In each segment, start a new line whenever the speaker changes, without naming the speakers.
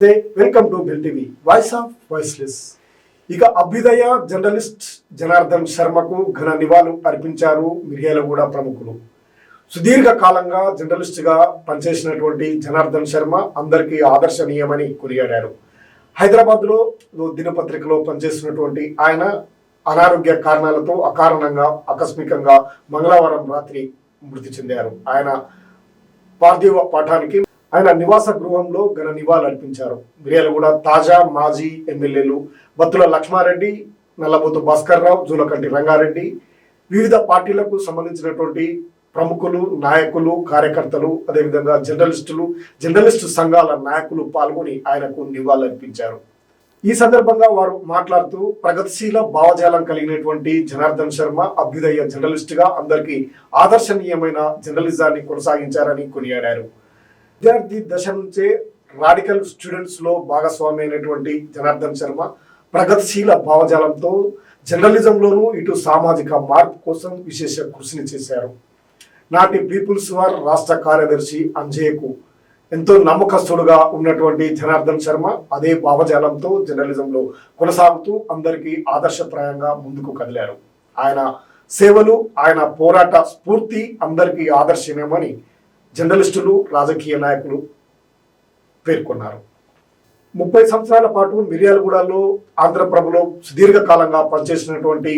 Welcome to bill TV voice of voiceless ఇక అభ్యుదయ journalist Janardhan శర్మకు ఘన నివాళులు అర్పించారు మిర్యాలగూడ ప్రముఖులు. సుదీర్ఘ కాలంగా జర్నలిస్ట్గా పనిచేసినటువంటి జనార్దన్ శర్మ అందరికీ ఆదర్శనీయమని కొనియాడారు. హైదరాబాద్లో దినపత్రికలో పనిచేస్తున్నటువంటి ఆయన అనారోగ్య కారణాలతో అకారణంగా ఆకస్మికంగా మంగళవారం రాత్రి మృతి చెందారు. ఆయన పార్థివ పాఠానికి ఆయన నివాస గృహంలో ఘన నివాళులర్పించారు మిర్యాలగూడ తాజా మాజీ ఎమ్మెల్యేలు బత్తుల లక్ష్మారెడ్డి నల్లబోతు భాస్కర్ రావు జూలకంటి రంగారెడ్డి వివిధ పార్టీలకు సంబంధించినటువంటి ప్రముఖులు నాయకులు కార్యకర్తలు అదేవిధంగా జర్నలిస్టులు జర్నలిస్టు సంఘాల నాయకులు పాల్గొని ఆయనకు నివాళులర్పించారు ఈ సందర్భంగా వారు మాట్లాడుతూ ప్రగతిశీల భావజాలం కలిగినటువంటి జనార్దన్ శర్మ అభ్యుదయ జర్నలిస్టుగా అందరికీ ఆదర్శనీయమైన జర్నలిజాన్ని కొనసాగించారని కొనియాడారు. విద్యార్థి దశ నుంచే రాడికల్ స్టూడెంట్స్లో భాగస్వామి అయినటువంటి జనార్దన్ శర్మ ప్రగతిశీల భావజాలంతో జర్నలిజంలోనూ ఇటు సామాజిక మార్పు కోసం విశేష కృషిని చేశారు. నాటి పీపుల్స్ వార్ రాష్ట్ర కార్యదర్శి అంజయ్యకు ఎంతో నమ్మకస్తుడుగా ఉన్నటువంటి జనార్దన్ శర్మ అదే భావజాలంతో జర్నలిజంలో కొనసాగుతూ అందరికీ ఆదర్శప్రాయంగా ముందుకు కదిలారు. ఆయన సేవలు ఆయన పోరాట స్ఫూర్తి అందరికీ ఆదర్శమేమని జర్నలిస్టులు రాజకీయ నాయకులు పేర్కొన్నారు. ముప్పై సంవత్సరాల పాటు మిర్యాలగూడలో ఆంధ్రప్రభలో సుదీర్ఘకాలంగా పనిచేసినటువంటి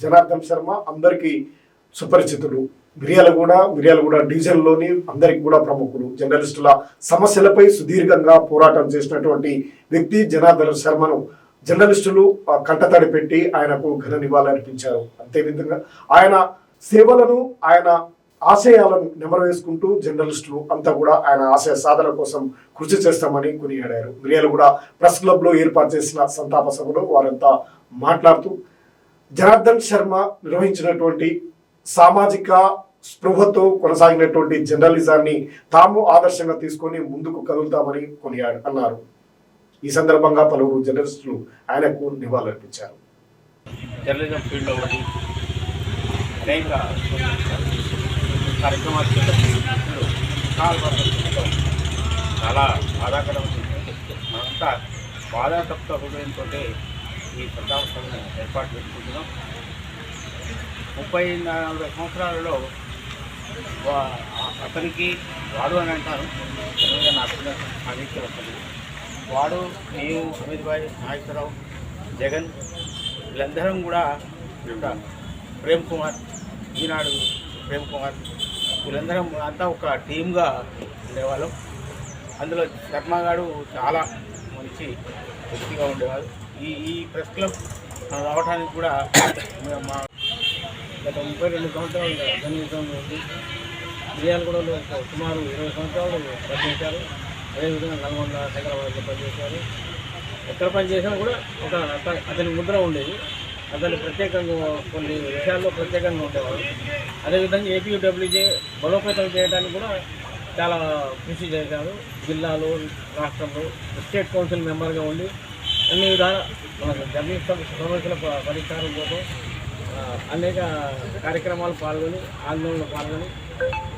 జనార్దన్ శర్మ అందరికీ సుపరిచితులు మిర్యాలగూడ మిర్యాలగూడ డివిజన్లోని అందరికి కూడా ప్రముఖులు జర్నలిస్టుల సమస్యలపై సుదీర్ఘంగా పోరాటం చేసినటువంటి వ్యక్తి జనార్దన్ శర్మను జర్నలిస్టులు కంటతడి పెట్టి ఆయనకు ఘన నివాళులర్పించారు. అంతేవిధంగా ఆయన సేవలను ఆయన ఆశయాలను నెమరవేసుకుంటూ జర్నలిస్టులు అంతా కూడా ఆయన ఆశయ సాధన కోసం కృషి చేస్తామని కొనియాడారు. మిర్యాలగూడ ప్రెస్ క్లబ్లో ఏర్పాటు చేసిన సంతాప సభలో వారంతా మాట్లాడుతూ జనార్దన్ శర్మ నిర్వహించినటువంటి సామాజిక స్పృహతో కొనసాగినటువంటి జర్నలిజాన్ని తాము ఆదర్శంగా తీసుకొని ముందుకు కదులుతామని కొనియాడు అన్నారు. ఈ సందర్భంగా పలువురు జర్నలిస్టులు ఆయనకు నివాళులర్పించారు.
జర్నలిజం ఫీల్డ్లో అనేక కార్యక్రమాలు చేపట్టినప్పుడు చాలా బాధాకరం మనంతా బాధాతప్త హృదయంతో ఈ సంతాపసభను ఏర్పాటు చేసుకుంటున్నాం ముప్పై నలభై సంవత్సరాలలో అతనికి వాడు అని అంటారు తెలుగుగా వస్తుంది వాడు నేను అమిత్ భాయ్ నాగేశ్వరరావు జగన్ వీళ్ళందరం కూడా ప్రేమ్ కుమార్ ఈనాడు ప్రేమ్ కుమార్ వీళ్ళందరం అంతా ఒక టీమ్గా ఉండేవాళ్ళం. అందులో శర్మ గారు చాలా మంచి వ్యక్తిగా ఉండేవారు. ఈ ఈ ప్రెస్ క్లబ్ రావడానికి కూడా మా గత ముప్పై రెండు సంవత్సరాలు జర్నలిజంలో ఉంది. మిర్యాలగూడలో ఒక సుమారు ఇరవై సంవత్సరాలు పనిచేశారు. అదేవిధంగా నల్గొండ సైకరాబాద్లో పనిచేశారు. ఎక్కడ పనిచేసినా కూడా ఒక అతని ముద్ర ఉండేది. అతను ప్రత్యేకంగా కొన్ని విషయాల్లో ప్రత్యేకంగా ఉండేవాడు అదేవిధంగా ఏపీడబ్ల్యూజే బలోపేతం చేయడానికి కూడా చాలా కృషి చేశారు. జిల్లాలో రాష్ట్రంలో స్టేట్ కౌన్సిల్ మెంబర్గా ఉండి అన్ని విధాల మన జర్నలిస్ట్ సమస్యల పరిష్కారం కోసం అనేక కార్యక్రమాలు పాల్గొని ఆందోళనలో పాల్గొని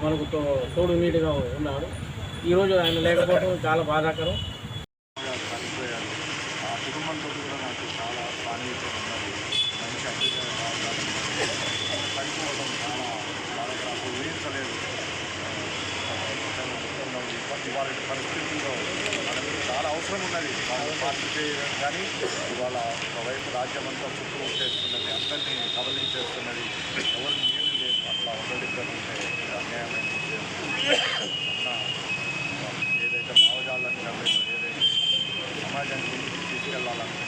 మనకు తో- తోడు నీటిగా ఉన్నాడు ఈరోజు ఆయన లేకపోవడం చాలా బాధాకరం.
కుటుంబంతో కూడా నాకు చాలా సాన్నిహిత్యం ఉన్నది మంచి అభిప్రాయం రావడానికి చనిపోవడం చాలా బాగా ఊహించలేదు ఇప్పటి ఇవాళ పరిస్థితుల్లో మనకు చాలా అవసరం ఉన్నది మనం పార్టీ చేయడం కానీ ఇవాళ ఒకవైపు రాజ్యం అంతా చుట్టూ వచ్చేస్తున్నది అందరినీ కబలించేస్తున్నది ఎవరు నేను లేదు అట్లా ఉండడిపోతుంటే అన్యాయమైన ఏదైతే భావజాలను ఏదైతే సమాజాన్ని ముందుకు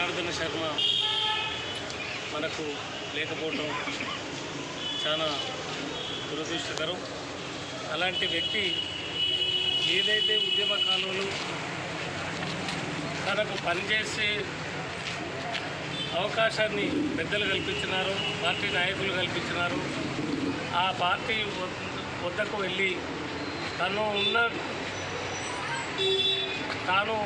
జనార్దన శర్మ మనకు లేకపోవటం చాలా దురదృష్టకరం. అలాంటి వ్యక్తి ఏదైతే ఉద్యమకాలంలో తనకు పనిచేసే అవకాశాన్ని పెద్దలు కల్పించినారు పార్టీ నాయకులు కల్పించినారు ఆ పార్టీ వద్దకు వెళ్ళి తను ఉన్న తాను